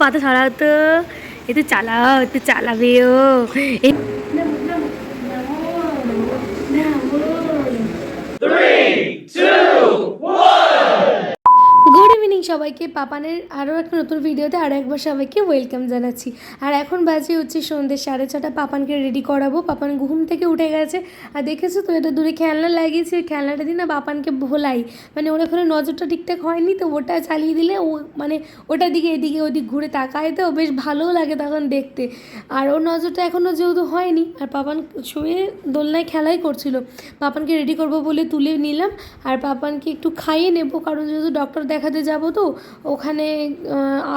পাতা ছাড়া তো একটু चाला একটু চালাবে ও এই গুড ইভিনিং সবাইকে পাপানের আরও একটা নতুন ভিডিওতে আরও একবার সবাইকে ওয়েলকাম জানাচ্ছি। আর এখন বাজে হচ্ছে সন্ধ্যে সাড়ে ছটা, পাপানকে রেডি করাবো। পাপান ঘুম থেকে উঠে গেছে। আর দেখেছ তো, এটা দূরে খেলনা লাগিয়েছি। ওই খেলনাটা দিয়ে না পাপানকে ভোলাই। মানে ওর ওখানে নজরটা ঠিকঠাক হয়নি, তো ওটা চালিয়ে দিলে ও মানে ওটার দিকে এদিকে ওদিক ঘুরে তাকায় তো বেশ ভালোও লাগে তখন দেখতে। আর ওর নজরটা এখনও যেহেতু হয়নি, আর পাপান শুয়ে দোলনায় খেলাই করছিল। পাপানকে রেডি করব বলে তুলে নিলাম। আর পাপানকে একটু খাইয়ে নেব, কারণ যেহেতু ডক্টর দেখাতে যাব তো ওখানে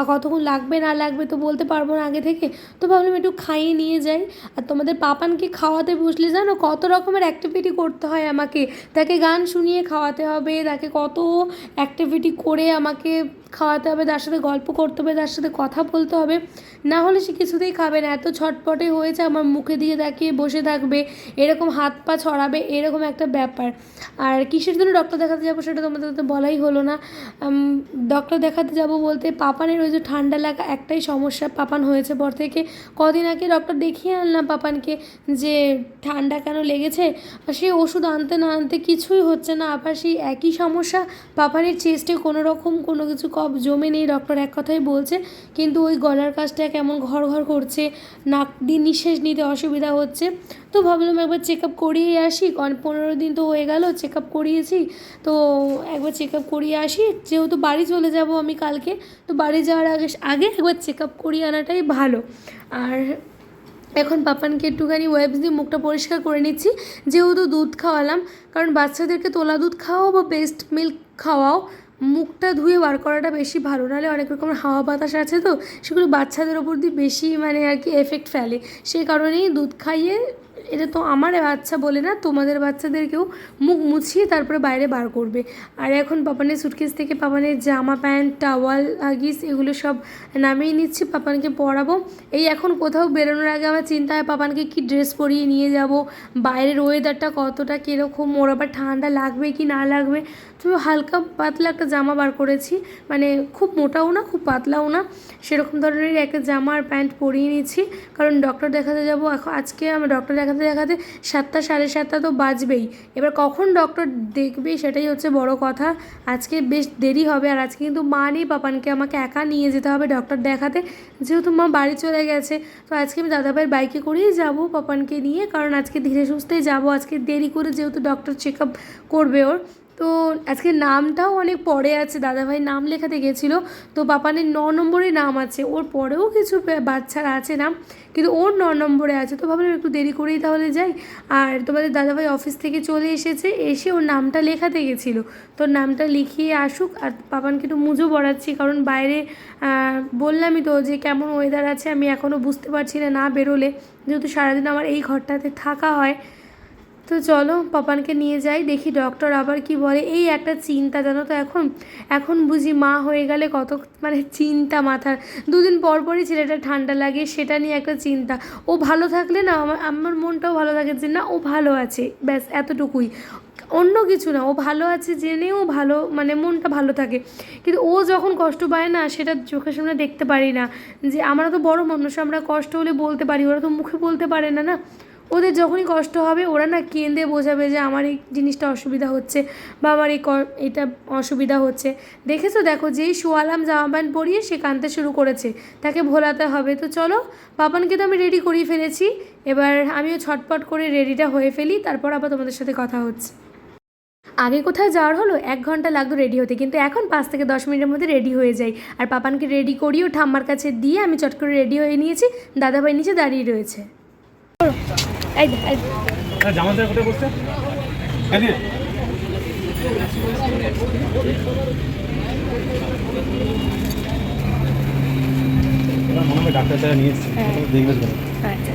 কতক্ষণ লাগবে, না লাগবে তো বলতে পারব না আগে থেকে। তো ভাবলাম একটু খাইয়ে নিয়ে যাই। আর তোমাদের পাপানকে খাওয়াতে বসলে জানো কত রকমের অ্যাক্টিভিটি করতে হয় আমাকে। তাকে গান শুনিয়ে খাওয়াতে হবে, তাকে কত অ্যাক্টিভিটি করে আমাকে খাওয়াতে হবে, তার সাথে গল্প করতে হবে, তার সাথে কথা বলতে হবে। না হলে সে কিছুতেই খাবে না, এত ছটপটে হয়েছে আমার মুখে দিয়ে তাকিয়ে বসে থাকবে, এরকম হাত পা ছড়াবে, এরকম একটা ব্যাপার। আর কিসের জন্য ডক্টর দেখাতে যাব সেটা তোমাদের তো বলাই হলো না। ডক্টর দেখাতে যাব বলতে পাপানের ওই যে ঠান্ডা লাগা একটাই সমস্যা, পাপান হয়েছে পর থেকে। কদিন আগে ডক্টর দেখিয়ে আনলাম পাপানকে যে ঠান্ডা কেন লেগেছে সেই ওষুধ আনতে না আনতে কিছুই হচ্ছে না। আবার সেই একই সমস্যা পাপানের চেস্টে কোনো রকম কোনো কিছু কফ জমে নেই ডক্টর এক কথাই বলছে। কিন্তু ওই গলার কাজটা কেমন ঘর ঘর করছে, নাক দিয়ে নিঃশ্বাস নিতে অসুবিধা হচ্ছে। তো ভাবলাম একবার চেক আপ করিয়ে আসি পনেরো দিন তো হয়ে গেল চেক আপ করিয়েছি। তো একবার চেক আপ করিয়ে আসি। যেহেতু বাড়ি চলে যাব আমি কালকে, তো বাড়ি যাওয়ার আগে আগে একবার চেক আপ করিয়ে আনাটাই ভালো। আর এখন পাপানকে একটুখানি ওয়েবস দিয়ে মুখটা পরিষ্কার করে নিচ্ছি। যেহেতু দুধ খাওয়ালাম, কারণ বাচ্চাদেরকে তোলা দুধ খাওয়াও বা বেস্ট মিল্ক খাওয়াও মুখটা ধুয়ে বার করাটা বেশি ভালো। নাহলে অনেক রকমের হাওয়া বাতাস আছে তো, সেগুলো বাচ্চাদের ওপর দিয়ে বেশি মানে আর কি এফেক্ট ফেলে। সেই কারণেই দুধ খাইয়ে এটা তো আমার বাচ্চা বলে না, তোমাদের বাচ্চাদেরকেও মুখ মুছিয়ে তারপরে বাইরে বার করবে। আর এখন পাপানের সুটকেস থেকে পাপানের জামা, প্যান্ট টাওয়াল হাগিস এগুলো সব নামিয়ে নিচ্ছি, পাপানকে পরাবো। এই এখন কোথাও বেরোনোর আগে আমার চিন্তা হয় পাপানকে কি ড্রেস পরিয়ে নিয়ে যাব, বাইরের ওয়েদারটা কতটা কীরকম, ওর আবার ঠান্ডা লাগবে কি না লাগবে। তো হালকা পাতলা একটা জামা বার করেছি মানে খুব মোটাও না, খুব পাতলাও না। সেরকম ধরনের একটা জামা আর প্যান্ট পরিয়ে নিচ্ছি, কারণ ডক্টর দেখাতে যাব। এখন আজকে আমরা ডক্টর দেখাতে দেখাতে দেখাতে সাতটা সাড়ে সাতটা তো বাজবেই। এবার কখন ডক্টর দেখবে সেটাই হচ্ছে বড় কথা। আজকে বেশ দেরি হবে আর আজকে কিন্তু মা নেই, পাপানকে আমাকে একা নিয়ে যেতে হবে ডক্টর দেখাতে। যেহেতু মা বাড়ি চলে গেছে, তো আজকে আমি দাদাভাইয়ের বাইকে করেই যাব পাপানকে নিয়ে, কারণ আজকে ধীরে সুস্থেই যাব। আজকে দেরি করে যেহেতু ডক্টর চেক আপ করবে ওর। তো আজকে নামটাও অনেক পরে আছে, দাদাভাই নাম লেখাতে গেছিল। তো পাপানের ন নম্বরে নাম আছে, ওর পরেও কিছু বাচ্চার আছে নাম, কিন্তু ওর ন নম্বরে আছে। তো ভাবলাম একটু দেরি করেই তাহলে যাই। আর তোমাদের দাদাভাই অফিস থেকে চলে এসেছে, এসে ওর নামটা লেখাতে গেছিল। তো নামটা লিখিয়ে আসুক, আর পাপানকে একটু মুজো পড়াচ্ছি কারণ বাইরে বললামই তো যে কেমন ওয়েদার আছে, আমি এখনও বুঝতে পারছি না না বেরোলে। যেহেতু সারাদিন আমার এই ঘরটাতে থাকা হয় তো চলো পাপানকে নিয়ে যাই, দেখি ডক্টর আবার কি বলে। এই একটা চিন্তা জানো তো এখন? এখন বুঝি মা হয়ে গেলে কত মানে চিন্তা মাথার। দুদিন পর পরই ছেলেটা ঠান্ডা লাগে, সেটা নিয়ে একটা চিন্তা। ও ভালো থাকলে না, আমার আমার মনটাও ভালো থাকে যে না, ও ভালো আছে, ব্যাস এতটুকুই। অন্য কিছু না, ও ভালো আছে জেনেও ভালো মানে মনটা ভালো থাকে। কিন্তু ও যখন কষ্ট পায় না, সেটা চোখের সামনে দেখতে পারি না। যে আমরা তো বড় মানুষ, আমরা কষ্ট হলে বলতে পারি, ওরা তো মুখে বলতে পারে না না? ওদের যখনই কষ্ট হবে, ওরা না কেঁদে বোঝাবে যে আমার এই জিনিসটা অসুবিধা হচ্ছে বা আমার এই এটা অসুবিধা হচ্ছে। দেখেছ দেখো, যেই শোয়ালাম জামা প্যান্ট পরিয়ে সে কাঁদতে শুরু করেছে, তাকে ভোলাতে হবে। তো চলো, পাপানকে তো আমি রেডি করিয়ে ফেলেছি, এবার আমিও ছটপট করে রেডিটা হয়ে ফেলি, তারপর আবার তোমাদের সাথে কথা হচ্ছে। আগে কোথাও যাওয়ার হলো? এক ঘণ্টা লাগতো রেডি হতে, কিন্তু এখন পাঁচ থেকে দশ মিনিটের মধ্যে রেডি হয়ে যাই আর পাপানকে রেডি করিয়েও ঠাম্মার কাছে দিয়ে আমি চট করে রেডি হয়ে নিয়েছি, দাদাভাই নিচে দাঁড়িয়ে রয়েছে। এই। হ্যাঁ জামা দেওয়া কোথায় বসছে? মনে হয় ডাক্তার তারা নিয়ে এসছে। হ্যাঁ। দেখবে আচ্ছা।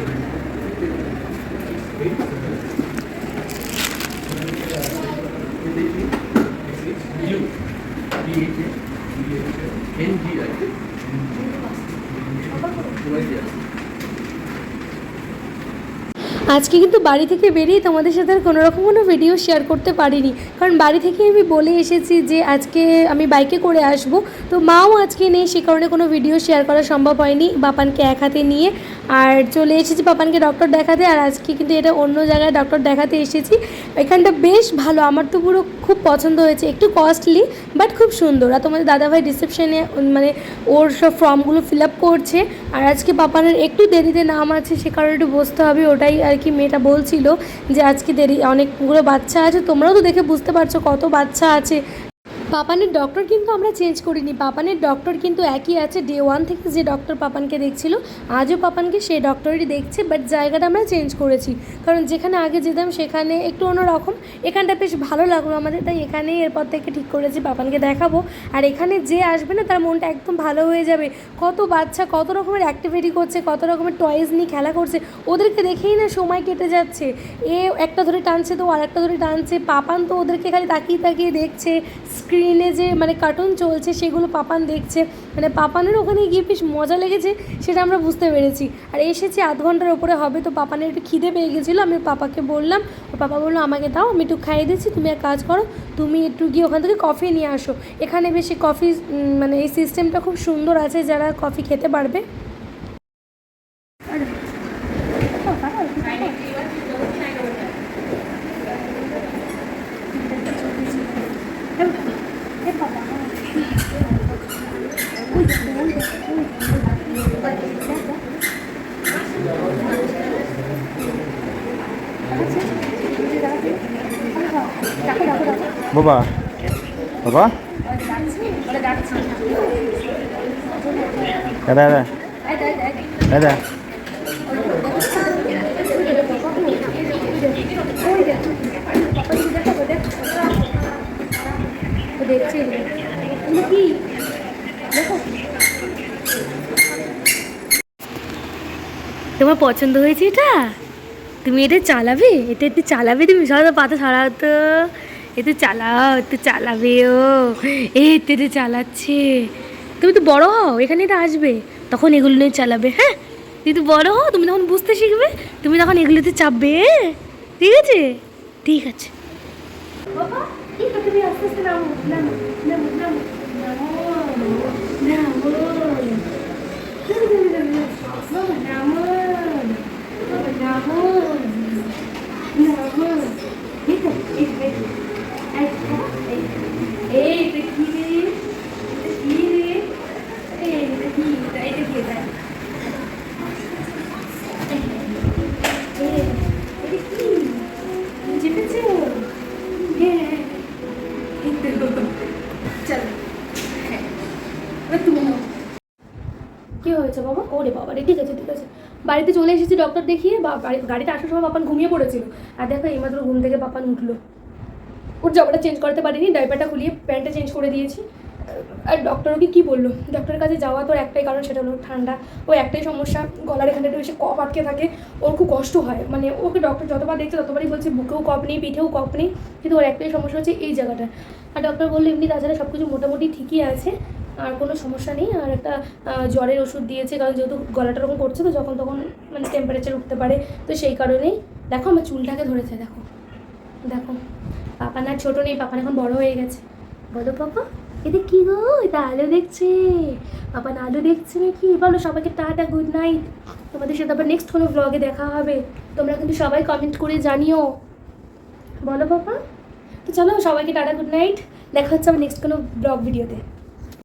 আজকে কিন্তু বাড়ি থেকে বেরিয়ে তোমাদের সাথে আর কোনোরকম কোনো ভিডিও শেয়ার করতে পারিনি। কারণ বাড়ি থেকে আমি বলে এসেছি যে আজকে আমি বাইকে করে আসব। তো মাও আজকে নেই, সে কারণে কোনো ভিডিও শেয়ার করা সম্ভব হয়নি। বাপানকে এক হাতে নিয়ে আর চলে এসেছি পাপানকে ডক্টর দেখাতে, আর আজকে কিন্তু এটা অন্য জায়গায় ডক্টর দেখাতে এসেছি। এখানটা বেশ ভালো, আমার তো পুরো খুব পছন্দ হয়েছে। একটু কস্টলি বাট খুব সুন্দর। আর তোমাদের দাদাভাই রিসেপশনে মানে ওর সব ফর্মগুলো ফিল আপ করছে। আর আজকে পাপানের একটু দেরিতে নাম আছে, সে কারণে একটু বসতে হবে, ওটাই আর কি মেয়েটা বলছিল যে আজকে দেরি, অনেকগুলো বাচ্চা আছে, তোমরাও তো দেখে বুঝতে পারছ কত বাচ্চা আছে। পাপানের ডক্টর কিন্তু আমরা চেঞ্জ করিনি। পাপানের ডক্টর কিন্তু একই আছে। ডে ওয়ান থেকে যে ডক্টর পাপানকে দেখছিল, আজও পাপানকে সেই ডক্টরই দেখছে বাট জায়গাটা আমরা চেঞ্জ করেছি। কারণ যেখানে আগে যেতাম, সেখানে একটু অন্যরকম। এখানটা বেশ ভালো লাগল আমাদের, তাই এখানেই এরপর থেকে ঠিক করেছি, পাপানকে দেখাবো। আর এখানে যে আসবে না, তার মনটা একদম ভালো হয়ে যাবে। কত বাচ্চা, কত রকমের অ্যাক্টিভিটি করছে, কত রকমের টয়েস নিয়ে খেলা করছে। ওদেরকে দেখেই না সময় কেটে যাচ্ছে। এ একটা ধরে টানছে তো, আর একটা ধরে টানছে। পাপান তো ওদেরকে খালি তাকিয়ে তাকিয়ে দেখছে। স্ক্রিনে যে মানে কার্টুন চলছে, সেগুলো পাপান দেখছে। মানে পাপানের ওখানে গিয়ে বেশ মজা লেগেছে, সেটা আমরা বুঝতে পেরেছি। আর এসেছি আধ ঘণ্টার ওপরে হবে, তো পাপানের একটু খিদে পেয়ে গেছিল, আমি পাপাকে বললাম পাপা বলল, আমাকে দাও, আমি একটু খাইয়ে দিচ্ছি, তুমি এক কাজ করো, তুমি একটু গিয়ে ওখান থেকে কফি নিয়ে আসো। এখানে বেশি কফি মানে এই সিস্টেমটা খুব সুন্দর আছে, যারা কফি খেতে পারবে। বাবা। বাবা। দাদা দাদা দেখছি তোমার পছন্দ হয়েছে এটা? তুমি এটা চালাবে? এটা একটু চালাবে তুমি? সারা পাতা সারাও তো। এতে চালাও একটু চালাবে ও এই তো চালাচ্ছে। তুমি তো বড় হও, এখানে এটা আসবে। তখন এগুলো নিয়ে চালাবে হ্যাঁ? তুমি তো বড় হও, তুমি তখন বুঝতে শিখবে। তুমি তখন এগুলোতে চাপবে ঠিক আছে? ঠিক আছে। বাবা তুমি আস্তে আস্তে বাড়িতে চলে এসেছি ডক্টর দেখিয়ে, বা গাড়িতে আসার সময় বাপান ঘুমিয়ে পড়েছিল। আর দেখো, এইমাত্র ঘুম থেকে বাপান উঠল। ওর জামাটা চেঞ্জ করতে পারিনি ডাইপারটা খুলিয়ে প্যান্টটা চেঞ্জ করে দিয়েছি। আর ডক্টর ওকে কী বলল? ডক্টরের কাছে যাওয়া তোর একটাই কারণ, সেটা হলো ঠান্ডা। ও একটাই সমস্যা, গলার এখানটা বেশি কপ আটকে থাকে। ওর খুব কষ্ট হয়। মানে ওকে ডক্টর যতবার দেখছে, ততবারই বলছে, বুকেও কপ নেই, পিঠেও কপ নেই। কিন্তু ওর একটাই সমস্যা হচ্ছে এই জায়গাটা। আর ডক্টর বলল, এমনি তাছাড়া সব কিছু মোটামুটি ঠিকই আছে। আর কোনো সমস্যা নেই। আর একটা জ্বরের ওষুধ দিয়েছে, কারণ যেহেতু গলাটা এরকম করছে, তো যখন তখন মানে টেম্পারেচার উঠতে পারে। তো সেই কারণেই, দেখো আমার চুলটাকে ধরেছে, দেখো। দেখো পাপান আর ছোটো নেই পাপান এখন বড় হয়ে গেছে। বলো পাপা এটা কি গো? এটা আলো দেখছে। পাপান আলো দেখছে নাকি? বলো সবাইকে টাটা গুড নাইট তোমাদের সাথে আবার নেক্সট কোনো ব্লগে দেখা হবে। তোমরা কিন্তু সবাই কমেন্ট করে জানিও। বলো পাপা। তো চলো সবাইকে টাটা গুড নাইট দেখা হচ্ছে আমার নেক্সট কোনো ব্লগ ভিডিওতে